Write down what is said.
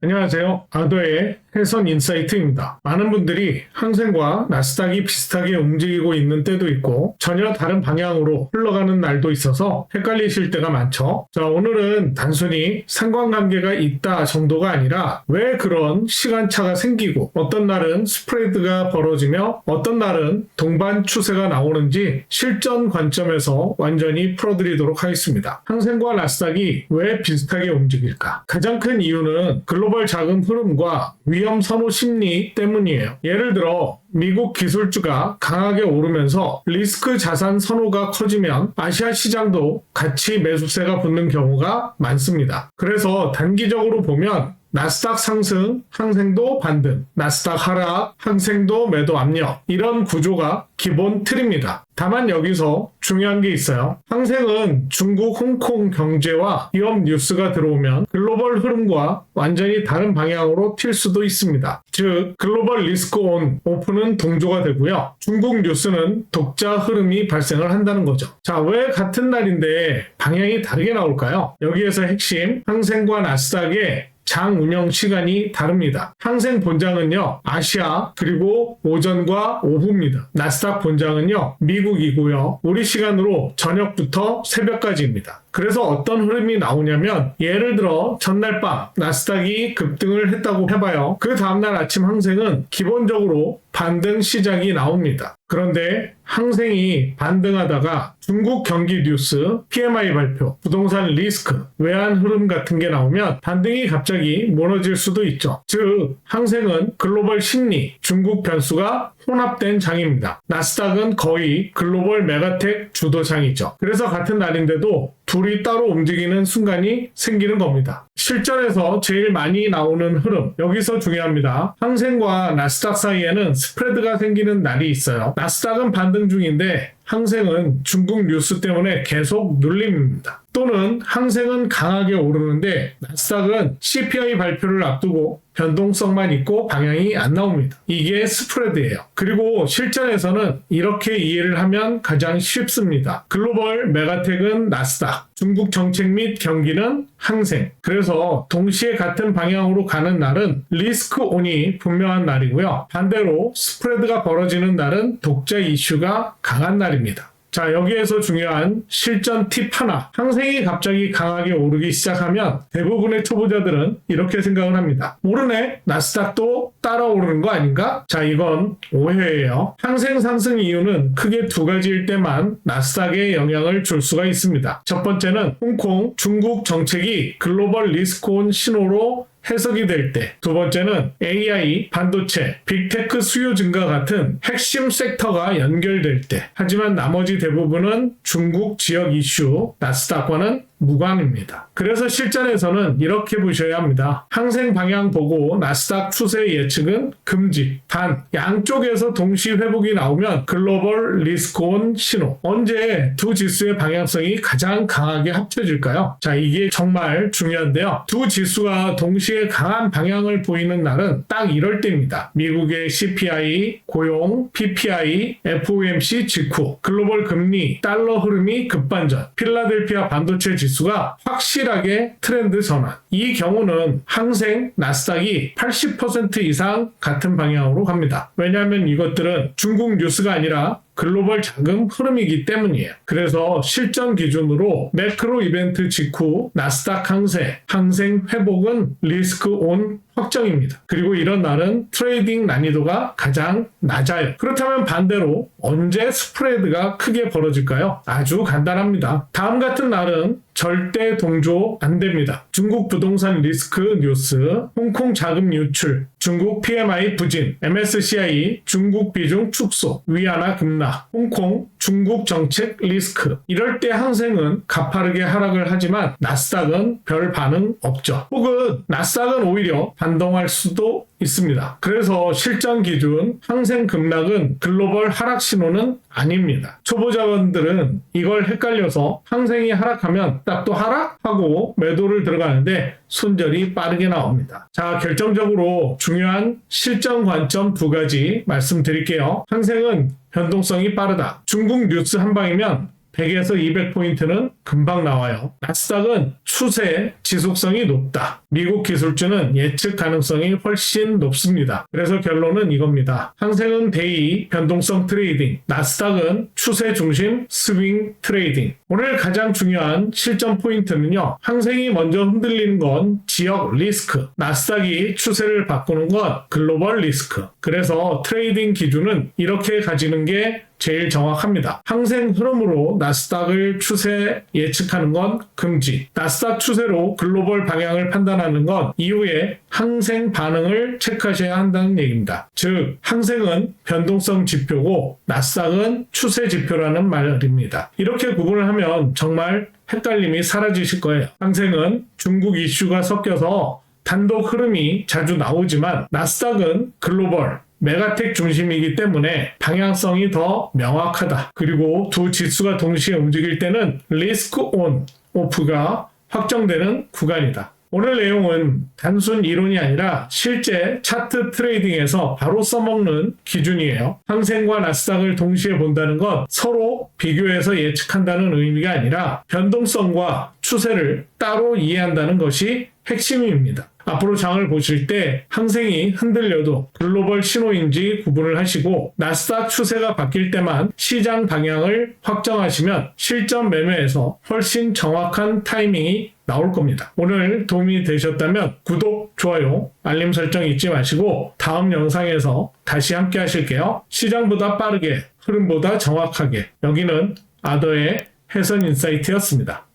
안녕하세요. 아도의 해선 인사이트입니다. 많은 분들이 항생과 나스닥이 비슷하게 움직이고 있는 때도 있고 전혀 다른 방향으로 흘러가는 날도 있어서 헷갈리실 때가 많죠. 자, 오늘은 단순히 상관관계가 있다 정도가 아니라 왜 그런 시간차가 생기고 어떤 날은 스프레드가 벌어지며 어떤 날은 동반 추세가 나오는지 실전 관점에서 완전히 풀어드리도록 하겠습니다. 항생과 나스닥이 왜 비슷하게 움직일까? 가장 큰 이유는 글로 벌 자금 흐름과 위험 선호 심리 때문이에요. 예를 들어 미국 기술주가 강하게 오르면서 리스크 자산 선호가 커지면 아시아 시장도 같이 매수세가 붙는 경우가 많습니다. 그래서 단기적으로 보면 나스닥 상승, 항생도 반등, 나스닥 하락, 항생도 매도 압력 이런 구조가 기본 틀입니다. 다만 여기서 중요한 게 있어요. 항생은 중국, 홍콩 경제와 위험 뉴스가 들어오면 글로벌 흐름과 완전히 다른 방향으로 튈 수도 있습니다. 즉, 글로벌 리스크 온 오픈은 동조가 되고요. 중국 뉴스는 독자 흐름이 발생을 한다는 거죠. 자, 왜 같은 날인데 방향이 다르게 나올까요? 여기에서 핵심, 항생과 나스닥의 장 운영 시간이 다릅니다. 항생 본장은요, 아시아, 그리고 오전과 오후입니다. 나스닥 본장은요, 미국이고요. 우리 시간으로 저녁부터 새벽까지입니다. 그래서 어떤 흐름이 나오냐면, 예를 들어, 전날 밤, 나스닥이 급등을 했다고 해봐요. 그 다음날 아침 항생은 기본적으로 반등 시작이 나옵니다. 그런데 항생이 반등하다가 중국 경기 뉴스, PMI 발표, 부동산 리스크, 외환 흐름 같은 게 나오면 반등이 갑자기 무너질 수도 있죠. 즉, 항생은 글로벌 심리, 중국 변수가 혼합된 장입니다. 나스닥은 거의 글로벌 메가텍 주도장이죠. 그래서 같은 날인데도 둘이 따로 움직이는 순간이 생기는 겁니다. 실전에서 제일 많이 나오는 흐름, 여기서 중요합니다. 항생과 나스닥 사이에는 스프레드가 생기는 날이 있어요. 나스닥은 반등 중인데 항생은 중국 뉴스 때문에 계속 눌림입니다. 또는 항생은 강하게 오르는데 나스닥은 CPI 발표를 앞두고 변동성만 있고 방향이 안 나옵니다. 이게 스프레드예요. 그리고 실전에서는 이렇게 이해를 하면 가장 쉽습니다. 글로벌 메가텍은 나스닥, 중국 정책 및 경기는 항생. 그래서 동시에 같은 방향으로 가는 날은 리스크 온이 분명한 날이고요. 반대로 스프레드가 벌어지는 날은 독자 이슈가 강한 날입니다. 자, 여기에서 중요한 실전 팁 하나. 항생이 갑자기 강하게 오르기 시작하면 대부분의 초보자들은 이렇게 생각을 합니다. 오르네? 나스닥도 따라 오르는 거 아닌가? 자, 이건 오해예요. 항생 상승 이유는 크게 두 가지일 때만 나스닥에 영향을 줄 수가 있습니다. 첫 번째는 홍콩, 중국 정책이 글로벌 리스크 온 신호로 해석이 될 때, 두 번째는 AI, 반도체, 빅테크 수요 증가 같은 핵심 섹터가 연결될 때, 하지만 나머지 대부분은 중국 지역 이슈, 나스닥과는 무관입니다. 그래서 실전에서는 이렇게 보셔야 합니다. 항생 방향 보고 나스닥 추세 예측은 금지. 단 양쪽에서 동시 회복이 나오면 글로벌 리스크온 신호. 언제 두 지수의 방향성이 가장 강하게 합쳐질까요? 자, 이게 정말 중요한데요. 두 지수가 동시에 강한 방향을 보이는 날은 딱 이럴 때입니다. 미국의 CPI, 고용, PPI, FOMC 직후, 글로벌 금리, 달러 흐름이 급반전, 필라델피아 반도체 지수 지수가 확실하게 트렌드 전환. 이 경우는 항생, 나스닥이 80% 이상 같은 방향으로 갑니다. 왜냐하면 이것들은 중국 뉴스가 아니라 글로벌 자금 흐름이기 때문이에요. 그래서 실전 기준으로 매크로 이벤트 직후 나스닥 항세, 항생 회복은 리스크 온 확정입니다. 그리고 이런 날은 트레이딩 난이도가 가장 낮아요. 그렇다면 반대로 언제 스프레드가 크게 벌어질까요? 아주 간단합니다. 다음 같은 날은 절대 동조 안 됩니다. 중국 부동산 리스크 뉴스, 홍콩 자금 유출, 중국 PMI 부진, MSCI 중국 비중 축소, 위안화 급락, 홍콩 중국 정책 리스크. 이럴 때 항생은 가파르게 하락을 하지만 나스닥은 별 반응 없죠. 혹은 나스닥은 오히려 반동할 수도 있습니다. 그래서 실전 기준 항생 급락은 글로벌 하락 신호는 아닙니다. 초보자분들은 이걸 헷갈려서 항생이 하락하면 딱 또 하락하고 매도를 들어가는데 손절이 빠르게 나옵니다. 자, 결정적으로 중요한 실전 관점 두 가지 말씀드릴게요. 항생은 변동성이 빠르다. 중국 뉴스 한 방이면 100에서 200포인트는 금방 나와요. 나스닥은 추세 지속성이 높다. 미국 기술주는 예측 가능성이 훨씬 높습니다. 그래서 결론은 이겁니다. 항생은 데이 변동성 트레이딩, 나스닥은 추세 중심 스윙 트레이딩. 오늘 가장 중요한 실전 포인트는요. 항생이 먼저 흔들리는 건 지역 리스크, 나스닥이 추세를 바꾸는 건 글로벌 리스크. 그래서 트레이딩 기준은 이렇게 가지는 게 제일 정확합니다. 항생 흐름으로 나스닥을 추세 예측하는 건 금지. 나스닥 추세로 글로벌 방향을 판단하는 건 이후에 항생 반응을 체크하셔야 한다는 얘기입니다. 즉, 항생은 변동성 지표고 나스닥은 추세 지표라는 말입니다. 이렇게 구분을 하면 정말 헷갈림이 사라지실 거예요. 항생은 중국 이슈가 섞여서 단독 흐름이 자주 나오지만 나스닥은 글로벌 메가텍 중심이기 때문에 방향성이 더 명확하다. 그리고 두 지수가 동시에 움직일 때는 리스크 온, 오프가 확정되는 구간이다. 오늘 내용은 단순 이론이 아니라 실제 차트 트레이딩에서 바로 써먹는 기준이에요. 항생과 나스닥을 동시에 본다는 건 서로 비교해서 예측한다는 의미가 아니라 변동성과 추세를 따로 이해한다는 것이 핵심입니다. 앞으로 장을 보실 때 항생이 흔들려도 글로벌 신호인지 구분을 하시고 나스닥 추세가 바뀔 때만 시장 방향을 확정하시면 실전 매매에서 훨씬 정확한 타이밍이 나올 겁니다. 오늘 도움이 되셨다면 구독, 좋아요, 알림 설정 잊지 마시고 다음 영상에서 다시 함께 하실게요. 시장보다 빠르게, 흐름보다 정확하게. 여기는 아더의 해선 인사이트였습니다.